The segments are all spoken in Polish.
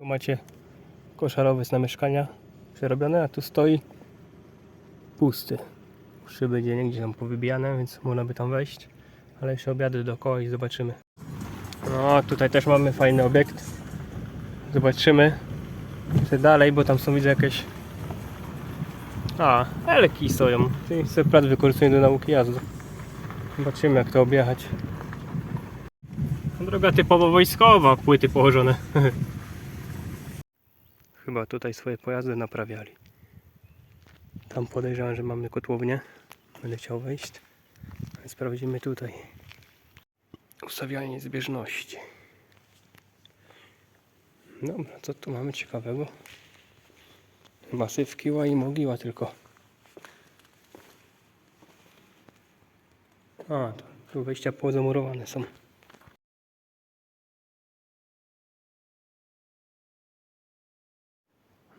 Tu macie koszarowiec na mieszkania przerobione, a tu stoi pusty. Szyby gdzie niegdzie tam powybijane, więc można by tam wejść. Ale jeszcze objadę dookoła i zobaczymy. No, tutaj też mamy fajny obiekt. Zobaczymy. Jeszcze dalej, bo tam są widzę jakieś... A, elki stoją. Czyli sobie plac wykorzystują do nauki jazdy. Zobaczymy jak to objechać. Droga typowo wojskowa, płyty położone. Chyba tutaj swoje pojazdy naprawiali. Tam podejrzewam, że mamy kotłownię. Będę chciał wejść. Sprawdzimy tutaj. Ustawianie zbieżności. Dobra, co tu mamy ciekawego? Masywki i mogiła tylko. A, tu wejścia pozamurowane są.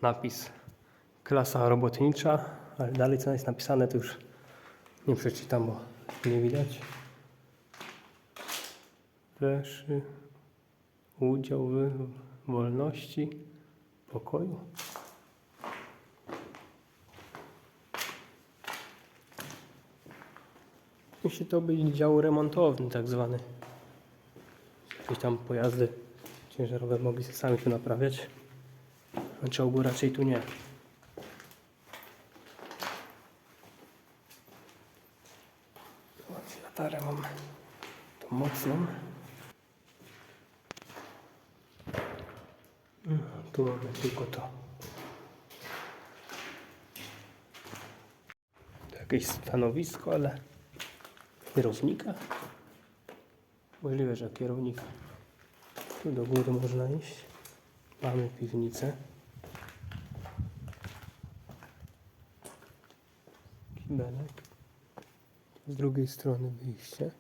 Napis klasa robotnicza, ale dalej co jest napisane to już nie przeczytam, bo nie widać. Pleszy, udział w wolności, pokoju. Musi to być dział remontowny tak zwany. Jakieś tam pojazdy ciężarowe mogli sami tu naprawiać. A czołgu raczej tu nie. Latarę mam tą mocną. Mm, Tu mamy tylko to. To jakieś stanowisko, ale kierownika? Możliwe, że kierownika. Tu do góry można iść. Mamy piwnicę. Kibelek. Z drugiej strony wyjście.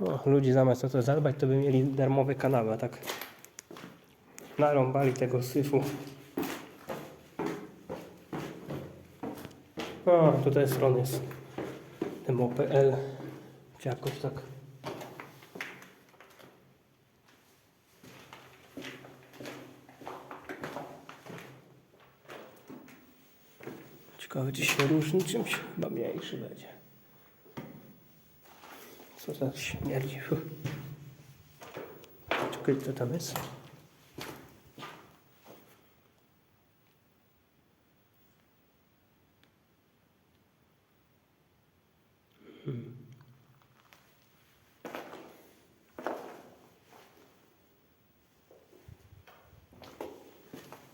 O, ludzie zamiast o to zadbać, to by mieli darmowe kanały, a tak narąbali tego syfu. O, tutaj strony jest demo.pl czy jakoś tak. Czy się różni czymś? Chyba mniejszy będzie. Co za śmierdzi? Czekaj, co tam jest? Hmm.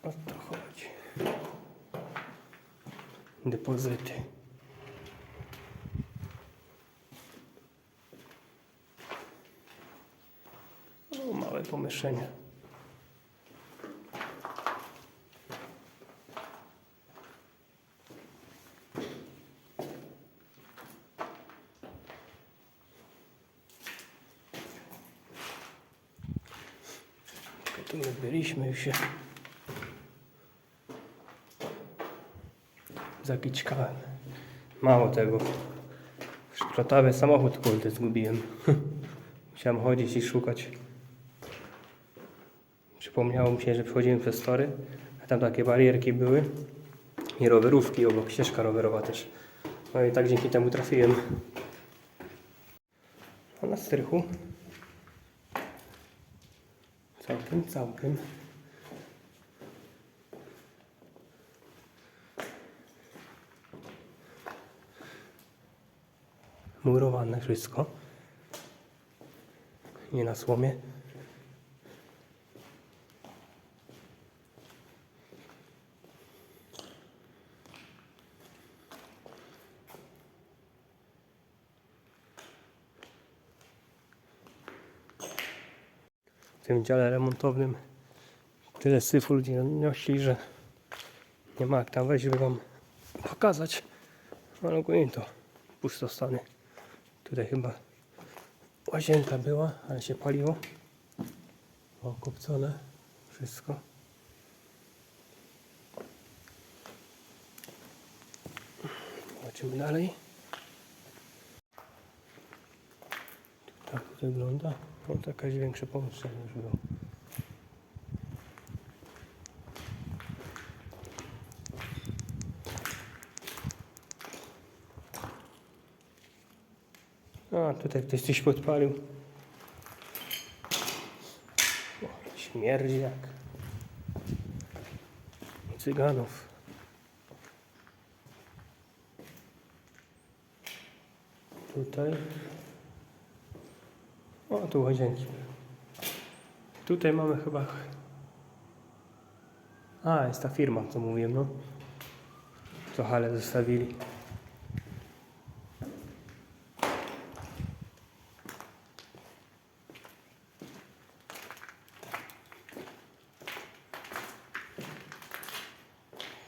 O to chodzi. Depozyty. O, małe pomieszczenie. Tu my byliśmy już się zakiczkałem. Mało tego. Szprotawy samochód kurde zgubiłem. Musiałem chodzić i szukać. Przypomniało mi się, że przechodziłem przez tory, a tam takie barierki były i rowerówki obok, ścieżka rowerowa też. No i tak dzięki temu trafiłem. A na strychu całkiem, całkiem. Murowane wszystko. Nie na słomie. W tym dziale remontownym tyle syfu ludzi że nie ma jak tam wejść, żeby wam pokazać. Ale ogólnie to pustostany. Tutaj chyba łazienka była, ale się paliło. Okupcone wszystko. Zobaczymy dalej. Tak, wygląda. No to jakaś większe pomieszczenie było. A, tutaj ktoś coś podpalił. O, śmierdzi jak. Cyganów. Tutaj. O, tu łazienki. Tutaj mamy chyba... A, jest ta firma, co mówiłem, no. Co hale zostawili.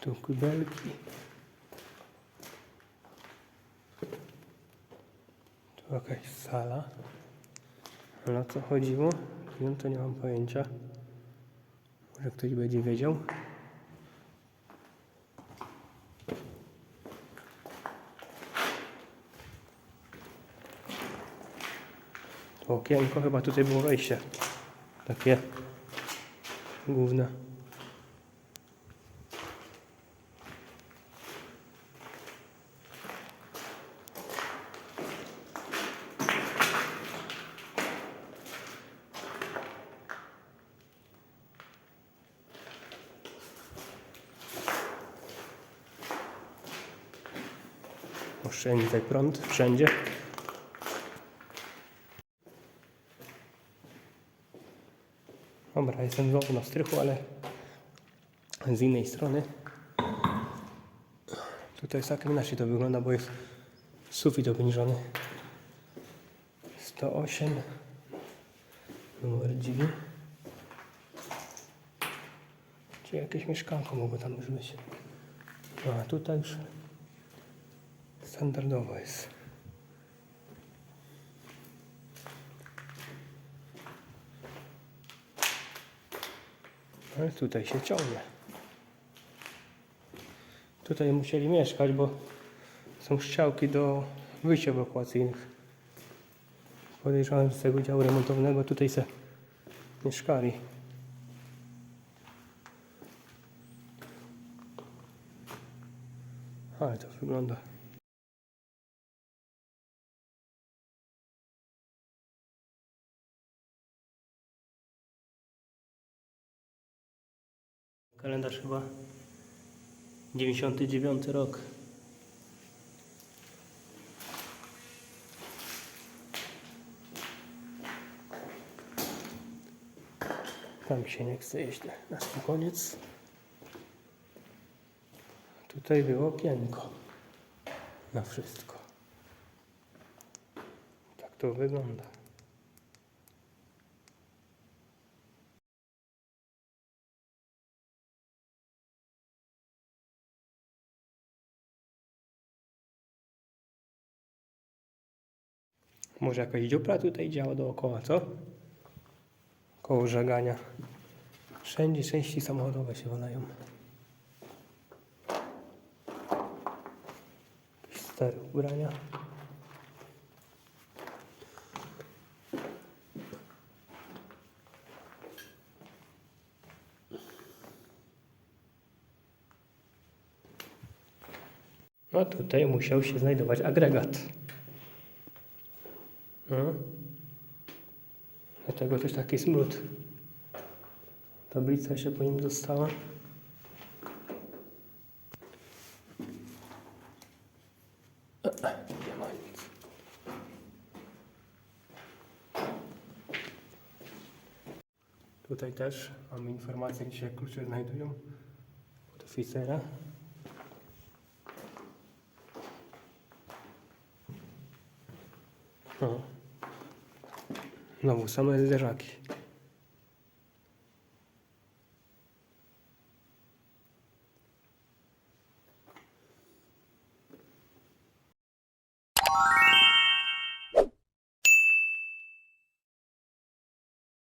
Tu kubelki. Tu jakaś sala. Ale o co chodziło? To nie mam pojęcia. Może ktoś będzie wiedział. Okienko, chyba tutaj było wejście. Takie główne. Oszczędzaj prąd wszędzie. Dobra, jestem znowu na strychu, ale z innej strony. Tutaj tak inaczej to wygląda, bo jest sufit obniżony. 108 numer drzwi. Czy jakieś mieszkanko mogło tam już być? A tutaj już standardowo jest. Ale tutaj się ciągnie. Tutaj musieli mieszkać, bo są strzałki do wyjść ewakuacyjnych. Podejrzewam, że z tego działu remontowego tutaj se mieszkali. Ale to wygląda. Kalendarz chyba 99 rok. Tam się nie chce jeść na sam koniec. Tutaj było okienko na wszystko. Tak to wygląda. Może jakaś dziupla tutaj działa dookoła, co? Koło żegania. Wszędzie części samochodowe się walają. Jakieś stare ubrania. No tutaj musiał się znajdować agregat. No. Dlatego też taki smród. Tablica się po nim została. Nie ma nic. Tutaj też mamy informację, gdzie się klucze znajdują od oficera. no abusamos del de Rocky.